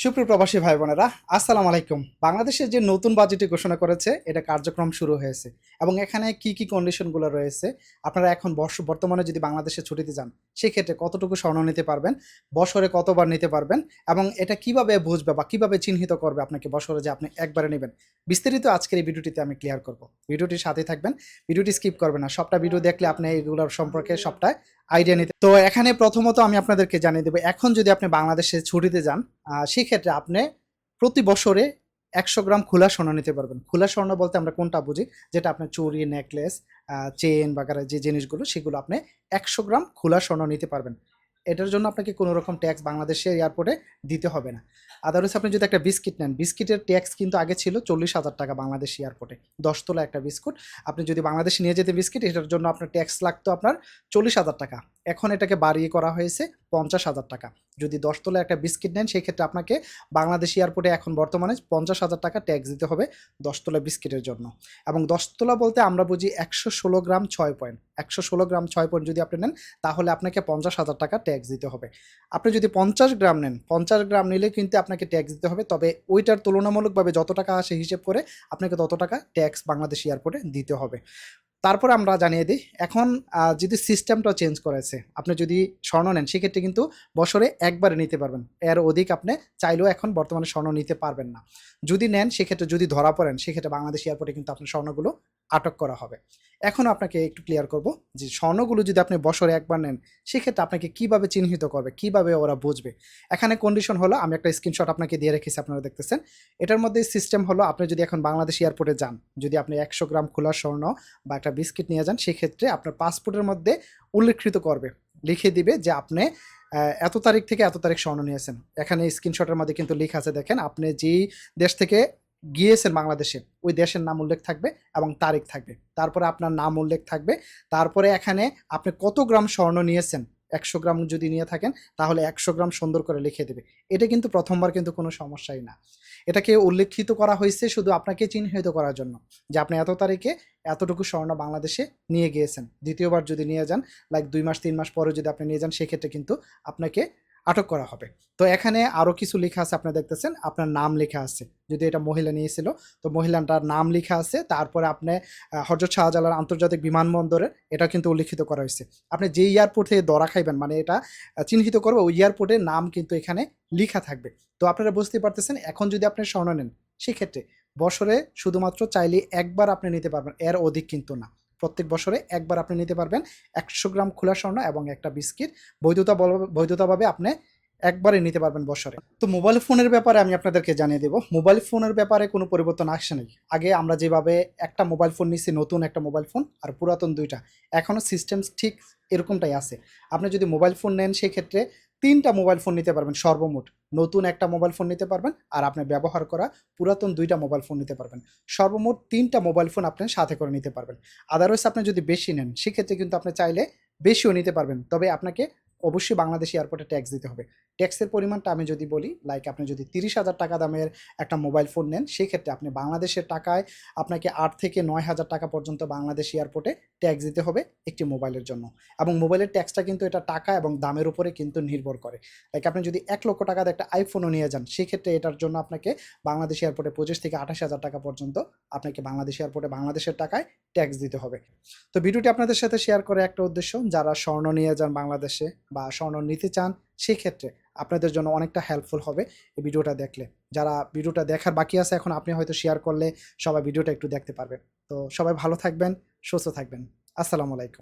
সুপ্রিয় প্রবাসী ভাই বোনেরা আসসালামু আলাইকুম। বাংলাদেশের যে নতুন বাজেটটি ঘোষণা করেছে, এটা কার্যক্রম শুরু হয়েছে এবং এখানে কি কি কন্ডিশনগুলো রয়েছে, আপনারা এখন বর্ষ, বর্তমানে যদি বাংলাদেশে ছুটিতে যান, সেক্ষেত্রে কতটুকু স্বর্ণ নিতে পারবেন, বছরে কতবার নিতে পারবেন এবং এটা কীভাবে বুঝবে বা কীভাবে চিহ্নিত করবে আপনাকে বছরে যে আপনি একবারে নেবেন, বিস্তারিত আজকের এই ভিডিওটিতে আমি ক্লিয়ার করব। ভিডিওটির সাথে থাকবেন, ভিডিওটি স্কিপ করবেন না, সবটা ভিডিও দেখলে আপনি এগুলোর সম্পর্কে সবটা আইডিয়া নিতে। তো এখানে প্রথমত আমি আপনাদেরকে জানিয়ে দেবো, এখন যদি আপনি বাংলাদেশে ছুটিতে যান সেক্ষেত্রে আপনি প্রতি বছরে একশো গ্রাম খোলা স্বর্ণ নিতে পারবেন। খোলা স্বর্ণ বলতে আমরা কোনটা বুঝি? যেটা আপনার চুরি নেকলেস চেন বাগারা যে জিনিসগুলো, সেগুলো আপনি একশো গ্রাম খোলা স্বর্ণ নিতে পারবেন। এটার জন্য আপনাকে কোনো রকম ট্যাক্স বাংলাদেশের এয়ারপোর্টে দিতে হবে না। আদারওয়াইজ আপনি যদি একটা বিস্কিট নেন, বিস্কিটের ট্যাক্স কিন্তু আগে ছিল চল্লিশ হাজার টাকা বাংলাদেশ এয়ারপোর্টে দশতলা একটা বিস্কুট। আপনি যদি বাংলাদেশে নিয়ে যেতে বিস্কিট, এটার জন্য আপনার ট্যাক্স লাগতো আপনার চল্লিশ হাজার টাকা। এখন এটাকে বাড়িয়ে করা হয়েছে পঞ্চাশ হাজার টাকা। যদি দশ দশতলা একটা বিস্কিট নেন সেই ক্ষেত্রে আপনাকে বাংলাদেশ এয়ারপোর্টে এখন বর্তমানে পঞ্চাশ হাজার টাকা ট্যাক্স দিতে হবে দশতলা বিস্কিটের জন্য। এবং দশতলা বলতে আমরা বুঝি একশো ষোলো গ্রাম ছয় পয়েন্ট। একশো ষোলো গ্রাম ছয় পয়েন্ট যদি আপনি নেন, তাহলে আপনাকে পঞ্চাশ হাজার টাকা ট্যাক্স দিতে হবে। আপনি যদি পঞ্চাশ গ্রাম নেন, পঞ্চাশ গ্রাম নিলে কিন্তু আপনাকে ট্যাক্স দিতে হবে, তবে ওইটার তুলনামূলকভাবে যত টাকা আসে হিসেব করে, আপনাকে তত টাকা ট্যাক্স বাংলাদেশ এয়ারপোর্টে দিতে হবে। তারপর আমরা জানিয়ে দিই, এখন যদি সিস্টেমটা চেঞ্জ করেছে, আপনি যদি স্বর্ণ নেন, সেক্ষেত্রে কিন্তু বছরে একবারে নিতে পারবেন। এর অধিক আপনি চাইলেও এখন বর্তমানে স্বর্ণ নিতে পারবেন না। যদি নেন, সেক্ষেত্রে যদি ধরা পড়েন, সেক্ষেত্রে বাংলাদেশ এয়ারপোর্টে কিন্তু আপনার স্বর্ণগুলো আটক করা হবে। এখন আপনাকে একটু ক্লিয়ার করব যে স্বর্ণগুলো যদি আপনি বছরে একবার নেন, সেক্ষেত্রে আপনাকে কীভাবে চিহ্নিত করবে, কীভাবে ওরা বুঝবে? এখানে কন্ডিশন হলো, আমি একটা স্ক্রিনশট আপনাকে দিয়ে রেখেছি, আপনারা দেখতেছেন। এটার মধ্যে সিস্টেম হলো, আপনি যদি এখন বাংলাদেশ এয়ারপোর্টে যান, যদি আপনি একশো গ্রাম খোলা স্বর্ণ বা একটা বিস্কিট নিয়ে যান, সেক্ষেত্রে আপনার পাসপোর্টের মধ্যে উল্লেখিত করবে। লিখে দিবে যে আপনি এত তারিখ থেকে এত তারিখ স্বর্ণ নিয়েছেন। এখানে স্ক্রিনশটের মধ্যে কিন্তু লেখা আছে, দেখেন, আপনি যেই দেশ থেকে গিয়েছেন বাংলাদেশে, ওই দেশের নাম উল্লেখ থাকবে এবং তারিখ থাকবে। তারপরে আপনার নাম উল্লেখ থাকবে। তারপরে এখানে আপনি কত গ্রাম স্বর্ণ নিয়েছেন? একশো গ্রাম যদি নিয়ে থাকেন, তাহলে একশো গ্রাম সুন্দর করে লিখে দেবে। এটা কিন্তু প্রথমবার কিন্তু কোনো সমস্যাই না। এটাকে উল্লেখিত করা হয়েছে শুধু আপনাকে চিহ্নিত করার জন্য যে আপনি এত তারিখে এতটুকু স্বর্ণ বাংলাদেশে নিয়ে গিয়েছেন। দ্বিতীয়বার যদি নিয়ে যান লাইক দুই মাস, তিন মাস পরে যদি আপনি নিয়ে যান, সেক্ষেত্রে কিন্তু আপনাকে আটক করা হবে। তো এখানে আরও কিছু লেখা আছে আপনি দেখতেছেন, আপনার নাম লেখা আছে। যদি এটা মহিলা নিয়েছিল, তো মহিলাটার নাম লেখা আছে, তারপরে আপনি হজরত শাহজালাল আন্তর্জাতিক বিমানবন্দরে এটা কিন্তু উল্লিখিত করা হয়েছে। আপনি যে এয়ারপোর্ট থেকে দরা খাইবেন মানে এটা চিহ্নিত করবে, ওই এয়ারপোর্টের নাম কিন্তু এখানে লেখা থাকবে। তো আপনারা বুঝতে পারতেছেন, এখন যদি আপনি স্বর্ণ নেন, সেক্ষেত্রে বছরে শুধুমাত্র চাইলে একবার আপনি নিতে পারবেন, এর অধিক কিন্তু না। প্রত্যেক বছরে একবার আপনি নিতে পারবেন একশো গ্রাম খোলা স্বর্ণ এবং একটা বিস্কিট। বৈধতা বৈধতাভাবে আপনি একবারে নিতে পারবেন বছরে। তো মোবাইল ফোনের ব্যাপারে আমি আপনাদেরকে জানিয়ে দেবো। মোবাইল ফোনের ব্যাপারে কোনো পরিবর্তন আসছে নেই আগে আমরা যেভাবে একটা মোবাইল ফোন নিচ্ছি নতুন একটা মোবাইল ফোন আর পুরাতন দুইটা এখনও সিস্টেম ঠিক এরকমটাই আছে। আপনি যদি মোবাইল ফোন নেন, সেক্ষেত্রে তিনটা মোবাইল ফোন নিতে পারবেন সর্বমোট। নতুন একটা মোবাইল ফোন নিতে পারবেন আর আপনার ব্যবহার করা পুরাতন দুইটা মোবাইল ফোন নিতে পারবেন। সর্বমোট তিনটা মোবাইল ফোন আপনি সাথে করে নিতে পারবেন। আদারওয়াইজ আপনি যদি বেশি নেন, সেক্ষেত্রে কিন্তু আপনি চাইলে বেশিও নিতে পারবেন। তবে আপনাকে অবশ্যই বাংলাদেশ এয়ারপোর্টে ট্যাক্স দিতে হবে। ট্যাক্সের পরিমাণটা আমি যদি বলি লাইক আপনি যদি তিরিশ হাজার টাকা দামের একটা মোবাইল ফোন নেন, সেক্ষেত্রে আপনি বাংলাদেশের টাকায় আপনাকে আট থেকে নয় হাজার টাকা পর্যন্ত বাংলাদেশ এয়ারপোর্টে ট্যাক্স দিতে হবে একটি মোবাইলের জন্য। এবং মোবাইলের ট্যাক্সটা কিন্তু এটা টাকা এবং দামের উপরে কিন্তু নির্ভর করে। লাইক আপনি যদি এক লক্ষ টাকা একটা আইফোনও নিয়ে যান, সেক্ষেত্রে এটার জন্য আপনাকে বাংলাদেশ এয়ারপোর্টে পঁচিশ থেকে আঠাশ হাজার টাকা পর্যন্ত আপনাকে বাংলাদেশ এয়ারপোর্টে বাংলাদেশের টাকায় ট্যাক্স দিতে হবে। তো ভিডিওটি আপনাদের সাথে শেয়ার করে একটা উদ্দেশ্য, যারা স্বর্ণ নিয়ে যান বাংলাদেশে বা স্বর্ণ নিতে চান সেক্ষেত্রে আপনাদের জন্য অনেকটা হেল্পফুল হবে এই ভিডিওটা দেখলে। যারা ভিডিওটা দেখার বাকি আছে, এখন আপনি হয়তো শেয়ার করলে সবাই ভিডিওটা একটু দেখতে পারবেন। তো সবাই ভালো থাকবেন, সুস্থ থাকবেন। আসসালামু আলাইকুম।